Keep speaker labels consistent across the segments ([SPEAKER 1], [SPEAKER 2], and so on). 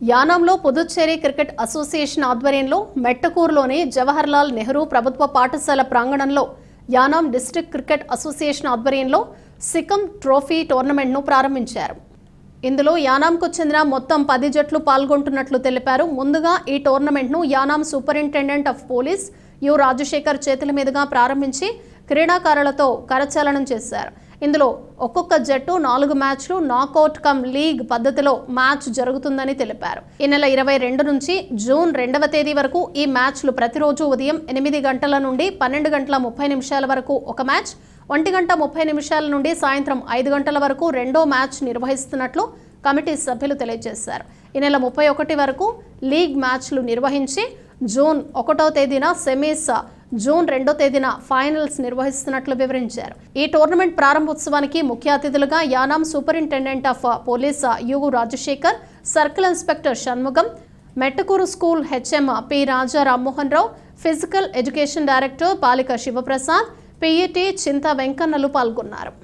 [SPEAKER 1] యానాంలో Puducherry cricket association ఆధ్వర్యంలో మెట్టకూరులోని జవహర్లాల్ నెహ్రూ ప్రభుత్వ పాఠశాల ప్రాంగణంలో యానాం డిస్ట్రిక్ట్ క్రికెట్ అసోసియేషన్ ఆధ్వర్యంలో సికం ట్రోఫీ టోర్నమెంట్ను ప్రారంభించారు. ఇందులో యానాంకు చెందిన మొత్తం పది జట్లు పాల్గొంటున్నట్లు తెలిపారు. ముందుగా ఈ టోర్నమెంట్ను Yanam superintendent of police U Rajasekhar చేతుల మీదుగా ప్రారంభించి క్రీడాకారులతో కరచాలనం చేశారు. ఇందులో ఒక్కొక్క జట్టు నాలుగు మ్యాచ్లు నాకౌట్ కమ్ లీగ్ పద్ధతిలో మ్యాచ్ జరుగుతుందని తెలిపారు. ఈ నెల ఇరవై రెండు నుంచి జూన్ రెండవ తేదీ వరకు ఈ మ్యాచ్లు ప్రతిరోజు ఉదయం ఎనిమిది గంటల నుండి పన్నెండు గంటల ముప్పై నిమిషాల వరకు ఒక మ్యాచ్ ఒంటి గంట ముప్పై నిమిషాల నుండి సాయంత్రం ఐదు గంటల వరకు రెండో మ్యాచ్ నిర్వహిస్తున్నట్లు కమిటీ సభ్యులు తెలియజేశారు. ఈ నెల ముప్పై ఒకటి వరకు లీగ్ మ్యాచ్లు నిర్వహించి జూన్ ఒకటో తేదీన సెమీస్ జూన్ రెండో తేదీన ఫైనల్స్ నిర్వహిస్తున్నట్లు వివరించారు. ఈ టోర్నమెంట్ ప్రారంభోత్సవానికి ముఖ్య అతిథులుగా Yanam superintendent of police Yugu Rajasekhar circle inspector Shanmugam Mettakuru school HM P Raja Rammohan Rao physical education director Palika Sivaprasad PET Chinta వెంకన్నలు పాల్గొన్నారు.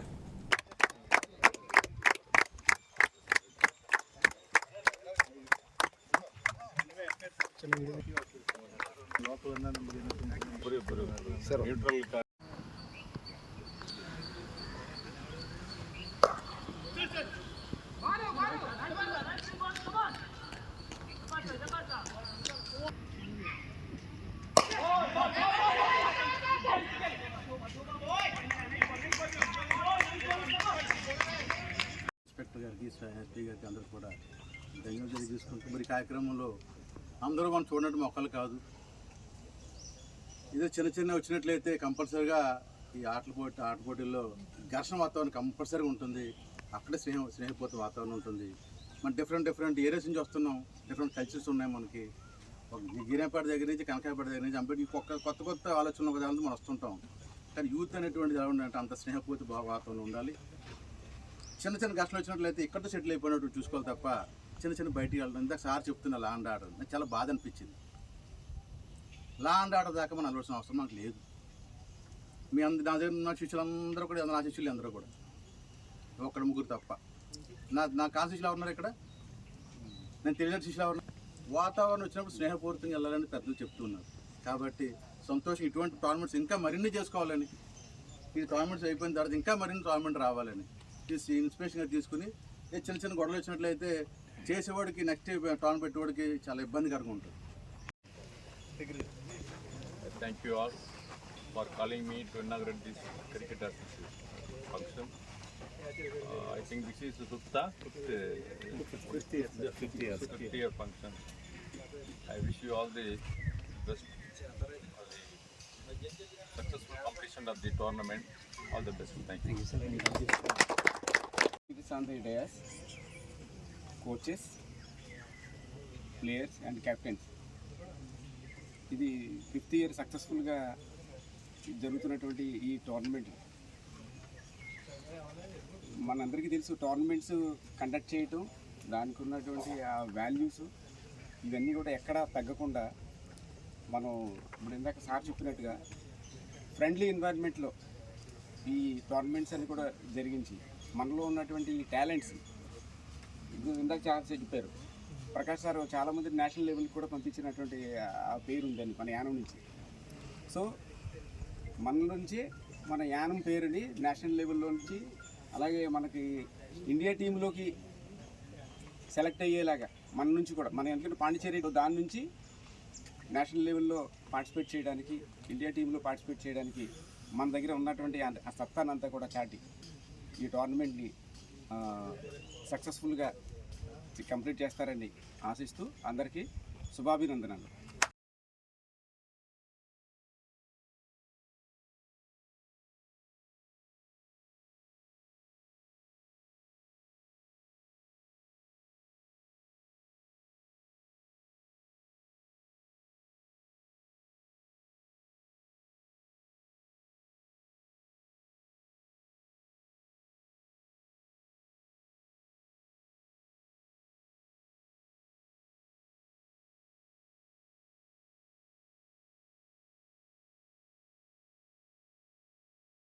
[SPEAKER 2] ఇన్స్పెక్టర్ గారికి ఎస్పీ గారికి అందరూ కూడా ధన్యవాదాలు తీసుకుంటూ మరి ఈ కార్యక్రమంలో అందరూ మనం చూడటం మొక్కలు కాదు. ఏదో చిన్న చిన్న వచ్చినట్లయితే కంపల్సరీగా ఈ ఆటల పోటీ ఆట పోటీల్లో ఘర్షణ వాతావరణం కంపల్సరీగా ఉంటుంది. అక్కడే స్నేహం స్నేహపూర్త వాతావరణం ఉంటుంది. మనం డిఫరెంట్ డిఫరెంట్ ఏరియాస్ నుంచి వస్తున్నాం. డిఫరెంట్ కల్చర్స్ ఉన్నాయి మనకి. ఒక దగ్గర నుంచి కనకాయపేట దగ్గర నుంచి అంబేద్కర్ కొత్త కొత్త కొత్త ఆలోచన విధానంతో మనం వస్తుంటాం. కానీ యూత్ అనేటువంటిది ఎలా ఉండాలంటే అంత స్నేహపూర్తి వాతావరణం ఉండాలి. చిన్న చిన్న ఘర్షణ వచ్చినట్లయితే ఇక్కడ సెటిల్ అయిపోయినట్టు చూసుకోవాలి తప్ప చిన్న చిన్న బయటికి వెళ్ళడం ఇందాక సార్ చెప్తున్నా లాండ్ ఆర్డర్ నాకు చాలా బాధ అనిపించింది. లా అండ్ ఆర్డర్ దాకా మనం అలవాల్సిన అవసరం నాకు లేదు. మీ అందరి నా దగ్గర ఉన్న శిష్యులందరూ కూడా నా శిష్యులు అందరూ కూడా. ఒక్కడ ముగ్గురు తప్ప. నా నా కాన్ శిష్యులు ఎవరున్నారు ఇక్కడ? నేను తెలియని శిష్యులు ఎవరు వాతావరణం వచ్చినప్పుడు స్నేహపూర్వకంగా వెళ్ళాలని పెద్దలు చెప్తున్నారు కాబట్టి సంతోషం ఇటువంటి టోర్నమెంట్స్ ఇంకా మరిన్ని చేసుకోవాలని. ఈ టోర్నమెంట్స్ అయిపోయిన తర్వాత ఇంకా మరిన్ని టోర్నమెంట్ రావాలని. తీసి ఇన్స్పిరేషన్గా తీసుకుని చిన్న చిన్న గొడవలు వచ్చినట్లయితే చేసేవాడికి నెక్స్ట్ టోర్నమెంట్ పెట్టేవాడికి చాలా ఇబ్బందికరంగా ఉంటుంది.
[SPEAKER 3] Thank you all for calling me to inaugurate this cricket function. Uh, I think this is the fifth, uh, fifth, uh, year, fifth year, fifth year function. I wish you all the best for the successful completion of the tournament. All the best. Thank you.
[SPEAKER 4] Is on the dais, coaches, players and captains. ఇది fifth year సక్సెస్ఫుల్గా జరుగుతున్నటువంటి ఈ tournament. మనందరికీ తెలుసు tournaments conduct చేయటం దానికి ఉన్నటువంటి ఆ వాల్యూస్ ఇవన్నీ కూడా ఎక్కడా తగ్గకుండా మనం ఇప్పుడు ఇందాక సార్ చెప్పినట్టుగా ఫ్రెండ్లీ ఎన్వైర్న్మెంట్లో ఈ టోర్నమెంట్స్ అని కూడా జరిగించి మనలో ఉన్నటువంటి టాలెంట్స్ ఇందాక చాలా చెప్పారు ప్రకాష్ సార్ చాలా మంది నేషనల్ లెవెల్కి కూడా పంపించినటువంటి ఆ పేరు ఉందండి మన యానం నుంచి. సో మన నుంచి మన యానం పేరుని నేషనల్ లెవెల్లో నుంచి అలాగే మనకి ఇండియా టీంలోకి సెలెక్ట్ అయ్యేలాగా మన నుంచి కూడా మన ఎందుకంటే పాండిచేరి దాని నుంచి నేషనల్ లెవెల్లో పార్టిసిపేట్ చేయడానికి ఇండియా టీంలో పార్టిసిపేట్ చేయడానికి మన దగ్గర ఉన్నటువంటి ఆ సత్తానంతా కూడా చాటి ఈ టోర్నమెంట్ని సక్సెస్ఫుల్గా కంప్లీట్ చేస్తారని ఆశిస్తూ అందరికీ శుభాభినందనలు.